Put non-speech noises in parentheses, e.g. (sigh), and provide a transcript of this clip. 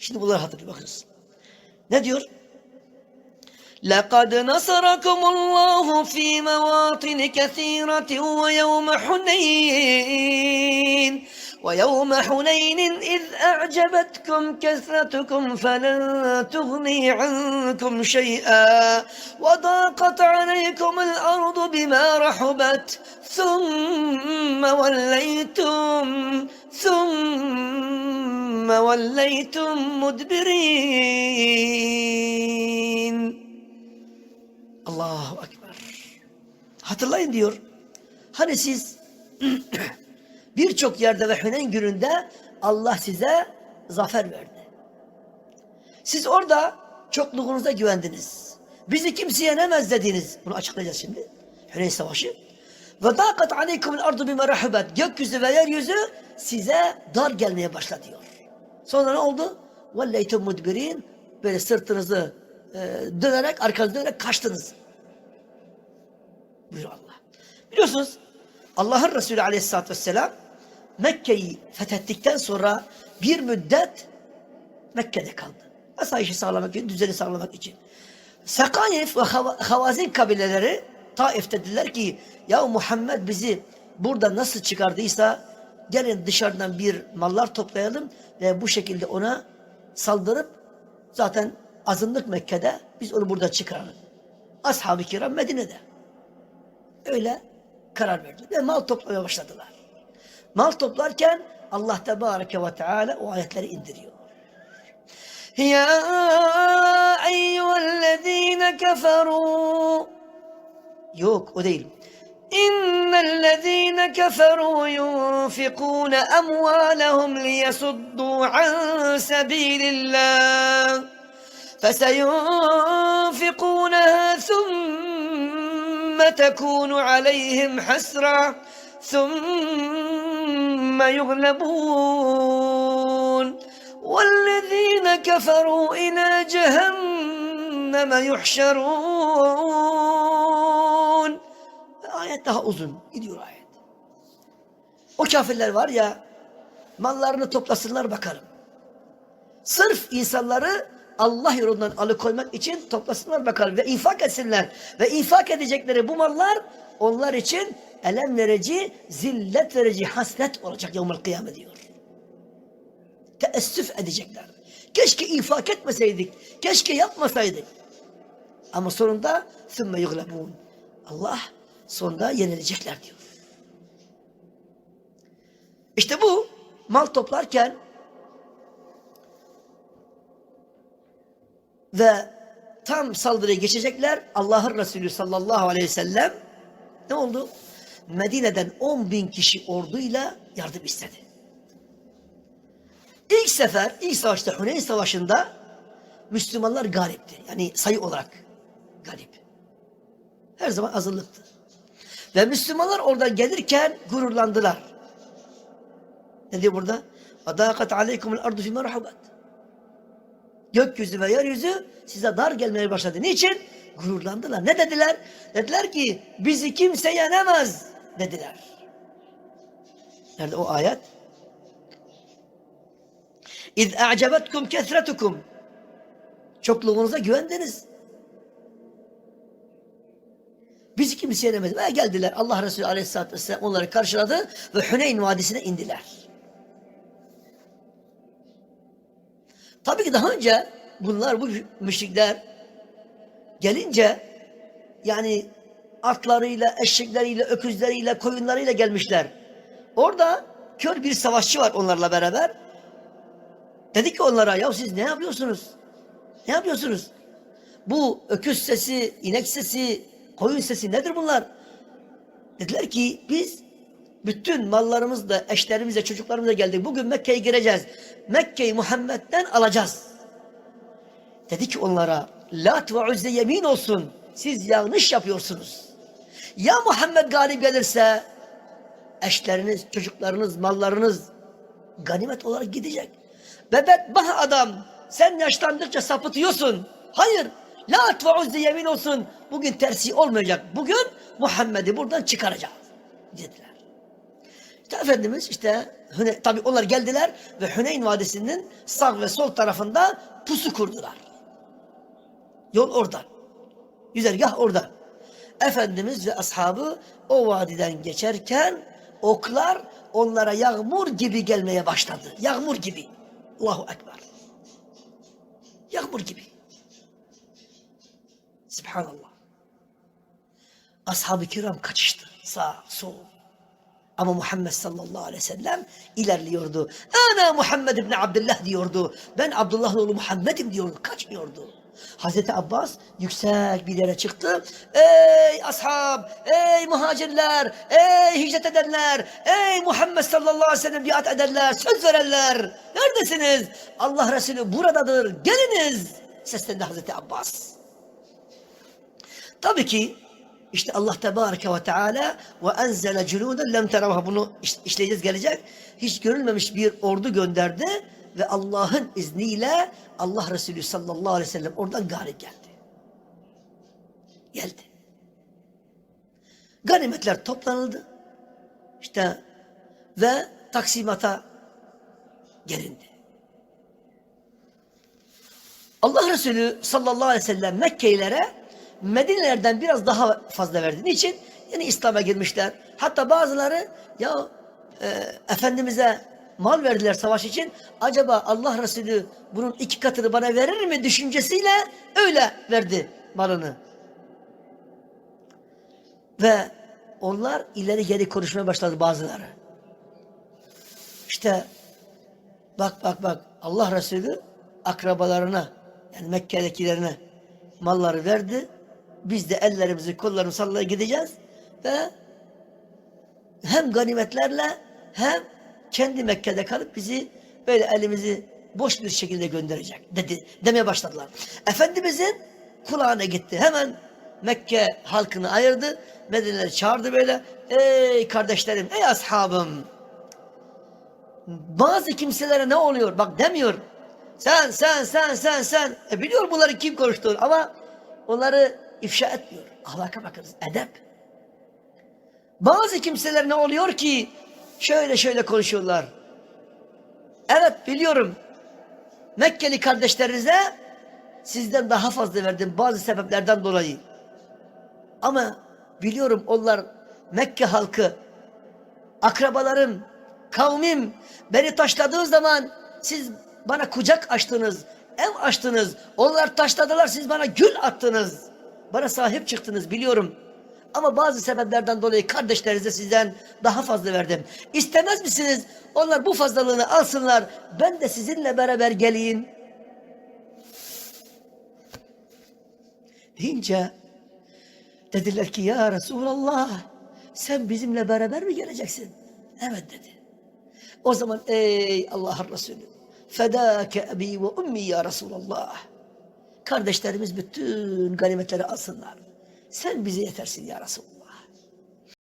Şimdi bunları hatırlıyor bakınız. Ne diyor? لقد نصركم الله في مواطن كثيرة ويوم حنين ويوم حنين إذ أعجبتكم كثرتكم فلن تغني عنكم شيئا وضاقت عليكم الأرض بما رحبت ثم وليتم ثم وليتم مدبرين Allahu Ekber. Hatırlayın diyor. Hani siz (clears throat) birçok yerde ve Hüneyn gününde Allah size zafer verdi. Siz orada çokluğunuza güvendiniz. Bizi kimse yenemez dediniz. Bunu açıklayacağız şimdi. Hüneyn Savaşı. Ve dâkat aleykumul ardu bime rahubet. Gökyüzü ve yeryüzü size dar gelmeye başladı diyor. Sonra ne oldu? Velleytum mudbirin. Böyle sırtınızı e, dönerek, arkanızı dönerek kaçtınız. Buyur Allah. Biliyorsunuz Allah'ın Resulü aleyhissalatü vesselam Mekke'yi fethettikten sonra bir müddet Mekke'de kaldı. Asayişi sağlamak için, düzeni sağlamak için. Sekayif ve Hava- Havazin kabileleri Taif dediler ki ya Muhammed bizi burada nasıl çıkardıysa gelin dışarıdan bir mallar toplayalım ve bu şekilde ona saldırıp zaten azınlık Mekke'de biz onu burada çıkaralım. Ashab-ı kiram Medine'de. Öyle karar verdiler ve mal toplamaya başladılar. Mal toplarken Allah Tebareke ve Teala o ayetleri indiriyor. Ya eyyühellezine keferu Yok o değil. İnnellezine keferu yunfikûne emvâlehum liyesuddû an sebîlillâh فسينفقونها ثم تكون عليهم حسرة ثم يغلبون والذين كفروا إلى جهنم يحشرون Ayet daha uzun. Gidiyor ayet. O kafirler var ya mallarını toplasınlar bakalım. Sırf insanları Allah yolundan alıkoymak için toplasınlar bakalım ve infak etsinler. Ve infak edecekleri bu mallar onlar için elem verici, zillet verici hasret olacak yevmel kıyame diyor. Teessüf edecekler. Keşke infak etmeseydik. Keşke yapmasaydık. Ama sonunda sümme yuglebun. Allah sonunda yenilecekler diyor. İşte bu mal toplarken ve tam saldırıya geçecekler. Allah'ın Resulü sallallahu aleyhi ve sellem ne oldu? Medine'den 10 bin kişi orduyla yardım istedi. İlk sefer, ilk savaşta Huneyn Savaşı'nda Müslümanlar galipti. Yani sayı olarak galip. Her zaman azınlıktı. Ve Müslümanlar oradan gelirken gururlandılar. Ne diyor burada? Adakat aleykumul ardu fîmâ rahabat. Gökyüzü ve yeryüzü size dar gelmeye başladı. Niçin? Gururlandılar. Ne dediler? Dediler ki bizi kimse yenemez dediler. Nerede o ayet? İz a'cebetkum kesretukum. Çokluğunuza güvendiniz. Bizi kimse yenemez. Ve geldiler. Allah Resulü Aleyhisselatü Vesselam onları karşıladı ve Hüneyn Vadisi'ne indiler. Tabii ki daha önce bunlar bu müşrikler gelince yani atlarıyla, eşekleriyle, öküzleriyle, koyunlarıyla gelmişler. Orada kör bir savaşçı var onlarla beraber. Dedi ki onlara ya siz ne yapıyorsunuz? Ne yapıyorsunuz? Bu öküz sesi, inek sesi, koyun sesi nedir bunlar? Dediler ki biz bütün mallarımızla, eşlerimizle, çocuklarımızla geldik. Bugün Mekke'ye gireceğiz. Mekke'yi Muhammed'den alacağız. Dedi ki onlara, Lat ve Uzze yemin olsun. Siz yanlış yapıyorsunuz. Ya Muhammed galip gelirse, eşleriniz, çocuklarınız, mallarınız ganimet olarak gidecek. Ve bedbah adam, sen yaşlandıkça sapıtıyorsun. Hayır, Lat ve Uzze yemin olsun. Bugün tersi olmayacak. Bugün Muhammed'i buradan çıkaracağız. Dediler. Efendimiz işte tabi onlar geldiler ve Hüneyn Vadisi'nin sağ ve sol tarafında pusu kurdular. Yol oradan. Güzergah oradan. Efendimiz ve ashabı o vadiden geçerken oklar onlara yağmur gibi gelmeye başladı. Yağmur gibi. Allahu Ekber. Yağmur gibi. Subhanallah. Ashab-ı kiram kaçıştı. Sağ, sol. Ama Muhammed sallallahu aleyhi ve sellem ilerliyordu. Ana Muhammed ibn Abdullah diyordu. Ben Abdullah'ın oğlu Muhammed'im diyordu. Kaçmıyordu. Hazreti Abbas yüksek bir yere çıktı. Ey ashab, ey muhacirler, ey hicret edenler, ey Muhammed sallallahu aleyhi ve sellem biat edenler, söz verenler. Neredesiniz? Allah Resulü buradadır. Geliniz. Seslendi Hazreti Abbas. Tabii ki işte Allah Tebareke ve Teala ve enzele cunuden lem teravha bunu iş- işleyeceğiz gelecek. Hiç görülmemiş bir ordu gönderdi ve Allah'ın izniyle Allah Resulü sallallahu aleyhi ve sellem oradan galip geldi. Geldi. Ganimetler toplanıldı. İşte ve taksimata gelindi. Allah Resulü sallallahu aleyhi ve sellem Mekkelilere Medinelerden biraz daha fazla verdi. Niçin? Yani İslam'a girmişler. Hatta bazıları ya e, Efendimiz'e mal verdiler savaş için. Acaba Allah Resulü bunun iki katını bana verir mi düşüncesiyle öyle verdi malını. Ve onlar ileri geri konuşmaya başladı bazıları. İşte bak bak bak Allah Resulü akrabalarına yani Mekke'dekilerine malları verdi. Biz de ellerimizi kollarımızı sallaya gideceğiz ve hem ganimetlerle hem kendi Mekke'de kalıp bizi böyle elimizi boş bir şekilde gönderecek dedi demeye başladılar. Efendimizin kulağına gitti. Hemen Mekke halkını ayırdı. Medine'leri çağırdı böyle. Ey kardeşlerim, ey ashabım. Bazı kimselere ne oluyor? Bak demiyor. Sen, sen, sen, sen, sen. E biliyor bunları kim konuştuğunu ama onları ifşa etmiyor. Ahlaka bakınız, edep. Bazı kimseler ne oluyor ki şöyle şöyle konuşuyorlar. Evet biliyorum. Mekkeli kardeşlerinize sizden daha fazla verdim bazı sebeplerden dolayı. Ama biliyorum onlar Mekke halkı, akrabalarım, kavmim beni taşladığı zaman siz bana kucak açtınız, ev açtınız. Onlar taşladılar siz bana gül attınız. Bana sahip çıktınız biliyorum. Ama bazı sebeplerden dolayı kardeşlerinize sizden daha fazla verdim. İstemez misiniz? Onlar bu fazlalığını alsınlar. Ben de sizinle beraber geleyim. Deyince dediler ki ya Resulallah sen bizimle beraber mi geleceksin? Evet dedi. O zaman ey Allah'ın Resulü fedâke ebi ve ummi ya Resulallah. Kardeşlerimiz bütün ganimetleri alsınlar. Sen bize yetersin ya Resulallah.